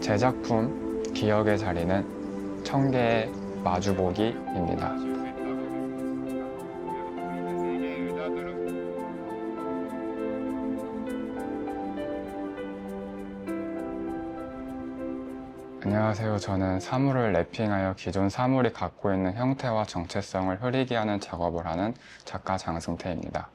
제 작품 기억의 자리는 청개의 마주보기입니다. 안녕하세요. 저는 사물을 랩핑하여 기존 사물이 갖고 있는 형태와 정체성을 흐리게 하는 작업을 하는 작가 장승태입니다.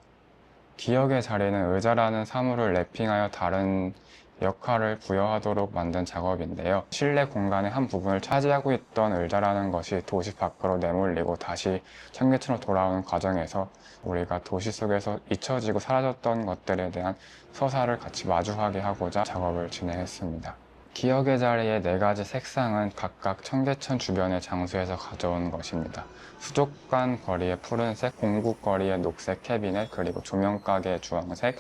기억의 자리는 의자라는 사물을 랩핑하여 다른 역할을 부여하도록 만든 작업인데요. 실내 공간의 한 부분을 차지하고 있던 의자라는 것이 도시 밖으로 내몰리고 다시 청계천으로 돌아오는 과정에서 우리가 도시 속에서 잊혀지고 사라졌던 것들에 대한 서사를 같이 마주하게 하고자 작업을 진행했습니다. 기억의 자리의 네 가지 색상은 각각 청계천 주변의 장소에서 가져온 것입니다. 수족관 거리의 푸른색, 공국 거리의 녹색 캐비넷, 그리고 조명가게의 주황색,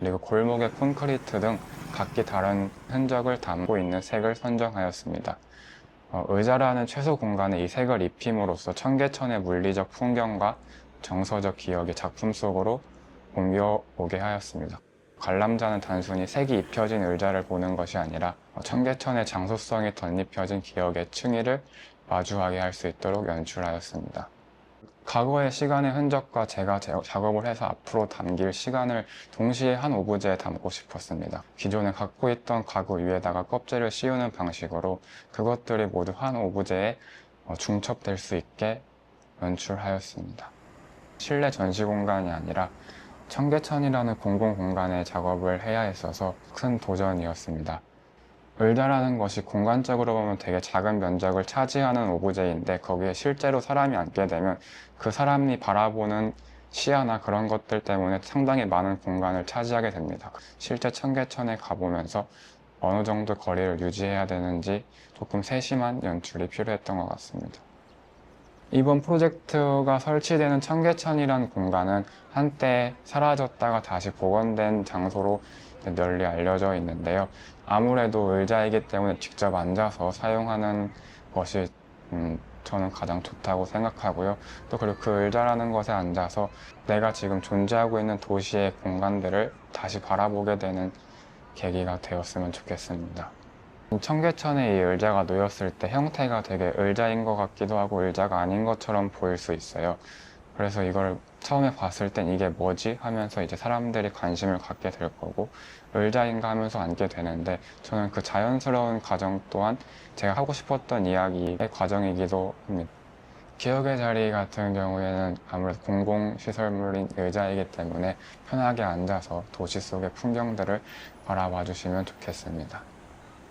그리고 골목의 콘크리트 등 각기 다른 흔적을 담고 있는 색을 선정하였습니다. 어, 의자라는 최소 공간에 이 색을 입힘으로써 청계천의 물리적 풍경과 정서적 기억이 작품 속으로 옮겨오게 하였습니다. 관람자는 단순히 색이 입혀진 의자를 보는 것이 아니라 어, 청계천의 장소성이 덧입혀진 기억의 층위를 마주하게 할 수 있도록 연출하였습니다. 과거의 시간의 흔적과 제가 제- 작업을 해서 앞으로 담길 시간을 동시에 한 오브제에 담고 싶었습니다. 기존에 갖고 있던 가구 위에다가 껍질을 씌우는 방식으로 그것들이 모두 한 오브제에 어, 중첩될 수 있게 연출하였습니다. 실내 전시 공간이 아니라 청계천이라는 공공 공간에 작업을 해야 했어서 큰 도전이었습니다. 의자라는 것이 공간적으로 보면 되게 작은 면적을 차지하는 오브제인데 거기에 실제로 사람이 앉게 되면 그 사람이 바라보는 시야나 그런 것들 때문에 상당히 많은 공간을 차지하게 됩니다. 실제 청계천에 가보면서 어느 정도 거리를 유지해야 되는지 조금 세심한 연출이 필요했던 것 같습니다. 이번 프로젝트가 설치되는 청계천이라는 공간은 한때 사라졌다가 다시 복원된 장소로 널리 알려져 있는데요. 아무래도 의자이기 때문에 직접 앉아서 사용하는 것이 음, 저는 가장 좋다고 생각하고요. 또 그리고 그 의자라는 것에 앉아서 내가 지금 존재하고 있는 도시의 공간들을 다시 바라보게 되는 계기가 되었으면 좋겠습니다. 청계천에 이 의자가 놓였을 때 형태가 되게 의자인 것 같기도 하고 의자가 아닌 것처럼 보일 수 있어요. 그래서 이걸 처음에 봤을 땐 이게 뭐지 하면서 이제 사람들이 관심을 갖게 될 거고 의자인가 하면서 앉게 되는데 저는 그 자연스러운 과정 또한 제가 하고 싶었던 이야기의 과정이기도 합니다. 기억의 자리 같은 경우에는 아무래도 공공시설물인 의자이기 때문에 편하게 앉아서 도시 속의 풍경들을 바라봐 주시면 좋겠습니다.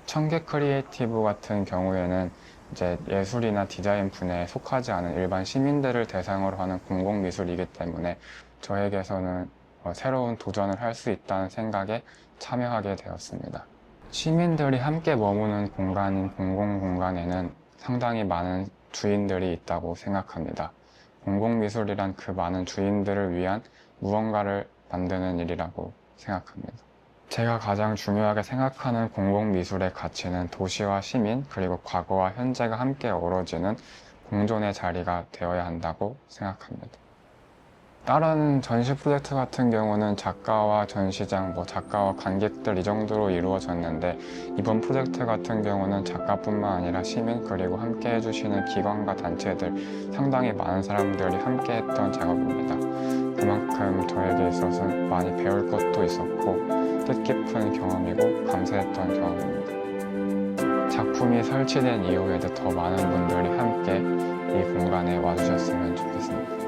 청계 크리에이티브 같은 경우에는 이제 예술이나 디자인 분야에 속하지 않은 일반 시민들을 대상으로 하는 공공미술이기 때문에 저에게서는 어, 새로운 도전을 할 수 있다는 생각에 참여하게 되었습니다. 시민들이 함께 머무는 공간인 공공공간에는 상당히 많은 주인들이 있다고 생각합니다. 공공미술이란 그 많은 주인들을 위한 무언가를 만드는 일이라고 생각합니다. 제가 가장 중요하게 생각하는 공공미술의 가치는 도시와 시민, 그리고 과거와 현재가 함께 어우러지는 공존의 자리가 되어야 한다고 생각합니다. 다른 전시 프로젝트 같은 경우는 작가와 전시장, 뭐 작가와 관객들 이 정도로 이루어졌는데 이번 프로젝트 같은 경우는 작가뿐만 아니라 시민 그리고 함께 해주시는 기관과 단체들 상당히 많은 사람들이 함께 했던 작업입니다. 그만큼 저에게 있어서 많이 배울 것도 있었고 뜻깊은 경험이고 감사했던 경험입니다. 작품이 설치된 이후에도 더 많은 분들이 함께 이 공간에 와주셨으면 좋겠습니다.